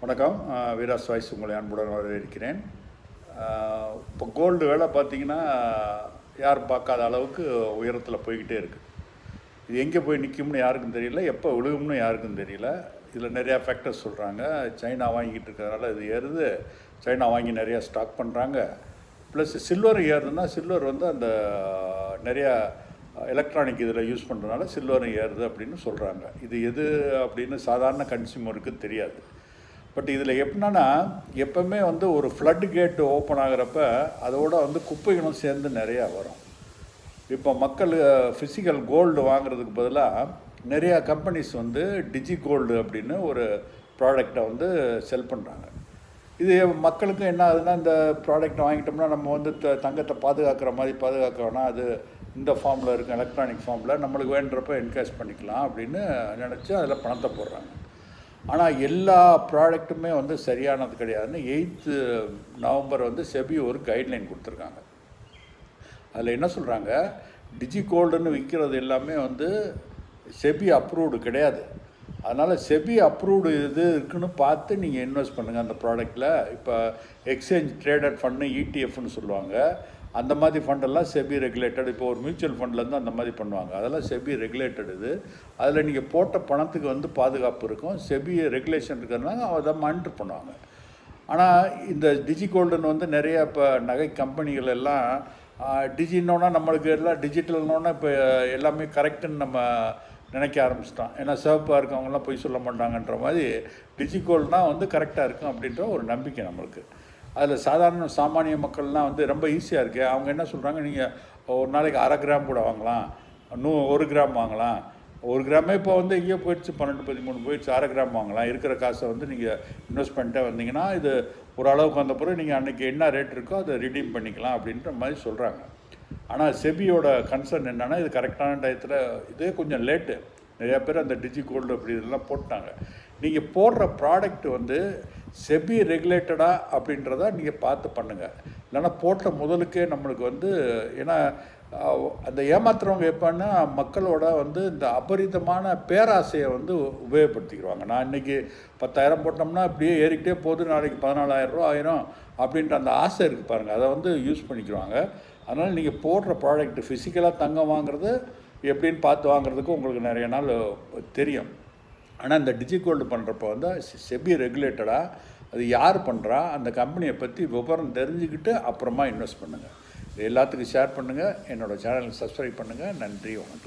வணக்கம். வீராஸ் வாய்ஸ் உங்களை அன்புடன் வரவேற்கிறேன். இப்போ கோல்டு வேலை பார்த்தீங்கன்னா யாரும் பார்க்காத அளவுக்கு உயரத்தில் போய்கிட்டே இருக்குது இது எங்கே போய் நிற்கும்னு யாருக்கும் தெரியல எப்போ விழுகும்னு யாருக்கும் தெரியல. இதில் நிறையா ஃபேக்டர்ஸ் சொல்கிறாங்க சைனா வாங்கிட்டு இருக்கிறதுனால இது ஏறுது. சைனா வாங்கி நிறையா ஸ்டாக் பண்ணுறாங்க ப்ளஸ் சில்வர் ஏறுதுன்னா சில்வர் வந்து அந்த நிறையா எலக்ட்ரானிக் இதில் யூஸ் பண்ணுறதுனால சில்வரும் ஏறுது அப்படின்னு சொல்கிறாங்க இது எது அப்படின்னு சாதாரண கன்சியூமருக்கு தெரியாது. பட் இதில் எப்படின்னா எப்பவுமே வந்து ஒரு ஃப்ளட் கேட்டு ஓப்பன் ஆகிறப்ப அதோட வந்து குப்பைகளும் சேர்ந்து நிறையா வரும். இப்போ மக்கள் ஃபிசிக்கல் கோல்டு வாங்குறதுக்கு பதிலாக நிறையா கம்பெனிஸ் வந்து டிஜி கோல்டு அப்படின்னு ஒரு ப்ராடக்டை வந்து செல் பண்ணுறாங்க இது மக்களுக்கு என்ன ஆகுதுன்னா இந்த ப்ராடக்ட் வாங்கிட்டோம்னா நம்ம வந்து த தங்கத்தை பாதுகாக்கிற மாதிரி பாதுகாக்க வேணாம் அது இந்த ஃபார்மில் இருக்கும் எலக்ட்ரானிக் ஃபார்மில் நம்மளுக்கு வேண்டுறப்ப என்கேஷ் பண்ணிக்கலாம் அப்படின்னு நினச்சி அதில் பணத்தை போடுறாங்க. ஆனால் எல்லா ப்ராடக்ட்டுமே வந்து சரியானது கிடையாதுன்னு எயித்து நவம்பர் வந்து செபி ஒரு கைட்லைன் கொடுத்துருக்காங்க. அதில் என்ன சொல்கிறாங்க டிஜி கோல்டுன்னு விற்கிறது எல்லாமே வந்து செபி அப்ரூவ்டு கிடையாது. அதனால் செபி அப்ரூவ்டு இது இருக்குன்னு பார்த்து நீங்கள் இன்வெஸ்ட் பண்ணுங்கள் அந்த ப்ராடக்ட்டில் இப்போ எக்ஸ்சேஞ்ச் ட்ரேடட் ஃபண்டு இடிஎஃப்னு சொல்லுவாங்க. அந்த மாதிரி ஃபண்டெல்லாம் செபி ரெகுலேட்டட் இப்போ ஒரு மியூச்சுவல் ஃபண்ட்லேருந்து அந்த மாதிரி பண்ணுவாங்க. அதெல்லாம் செபி ரெகுலேட்டட் இது. அதில் நீங்கள் போட்ட பணத்துக்கு வந்து பாதுகாப்பு இருக்கும். செபி ரெகுலேஷன் இருக்கிறதுனால அதை மானிட்டர் பண்ணுவாங்க. ஆனால் இந்த டிஜி கோல்டுன்னு வந்து நிறைய இப்போ நகை கம்பெனிகள் எல்லாம் டிஜினோனா நம்மளுக்கு எல்லாம் டிஜிட்டல்னோன்னா இப்போ எல்லாமே கரெக்டுன்னு நம்ம நினைக்க ஆரம்பிச்சிட்டோம் ஏன்னா சிவப்பாக இருக்கவங்கலாம் பொய் சொல்ல மாட்டாங்கன்ற மாதிரி டிஜி கோல்டுனால் வந்து கரெக்டாக இருக்கும் அப்படின்ற ஒரு நம்பிக்கை நம்மளுக்கு. அதில் சாதாரண சாமானிய மக்கள்லாம் வந்து ரொம்ப ஈஸியாக இருக்குது அவங்க என்ன சொல்கிறாங்க நீங்கள் ஒரு நாளைக்கு அரை கிராம் கூட வாங்கலாம். நூ ஒரு கிராம் வாங்கலாம். ஒரு கிராமே இப்போ வந்து எங்கேயோ போயிடுச்சு. பன்னெண்டு பதிமூணு போயிடுச்சு. அரை கிராம் வாங்கலாம். இருக்கிற காசை வந்து நீங்கள் இன்வெஸ்ட் பண்ணிட்டே வந்தீங்கன்னா இது ஒரு அளவுக்கு வந்த பிறகு நீங்கள் அன்றைக்கி என்ன ரேட் இருக்கோ அதை ரிடீம் பண்ணிக்கலாம் அப்படின்ற மாதிரி சொல்கிறாங்க ஆனால் செபியோட கன்சர்ன் என்னென்னா இது கரெக்டான டயத்தில் இதே கொஞ்சம் லேட்டு நிறையா பேர் அந்த டிஜி கோல்டு அப்படி இதெல்லாம் போட்டாங்க. நீங்கள் போடுற ப்ராடக்ட் வந்து செபி ரெகுலேட்டடா அப்படின்றத நீங்கள் பார்த்து பண்ணுங்கள் இல்லைன்னா போட்ட முதலுக்கே நம்மளுக்கு வந்து ஏன்னா அந்த ஏமாத்துறவங்க எப்போன்னா மக்களோட வந்து இந்த அபரிதமான பேராசையை வந்து உபயோகப்படுத்திக்கிடுவாங்க நான் இன்றைக்கி பத்தாயிரம் போட்டோம்னா அப்படியே ஏறிக்கிட்டே போகுது நாளைக்கு பதினாலாயிரம் ரூபா ஆயிரும் அப்படின்ற அந்த ஆசை இருக்குது பாருங்கள் அதை வந்து யூஸ் பண்ணிக்கிறாங்க அதனால் நீங்கள் போடுற ப்ராடக்ட் ஃபிசிக்கலாக தங்கம் வாங்குறது எப்படின்னு பார்த்து வாங்குறதுக்கு உங்களுக்கு நிறைய நாள் தெரியும். ஆனால் இந்த டிஜி கோல்டு பண்ணுறப்போ வந்து செபி ரெகுலேட்டடாக அது யார் பண்ணுறா அந்த கம்பெனியை பற்றி விவரம் தெரிஞ்சுக்கிட்டு அப்புறமா இன்வெஸ்ட் பண்ணுங்கள் இது எல்லாத்துக்கும் ஷேர் பண்ணுங்கள் என்னோடய சேனலுக்கு சப்ஸ்கிரைப் பண்ணுங்கள் நன்றி வணக்கம்.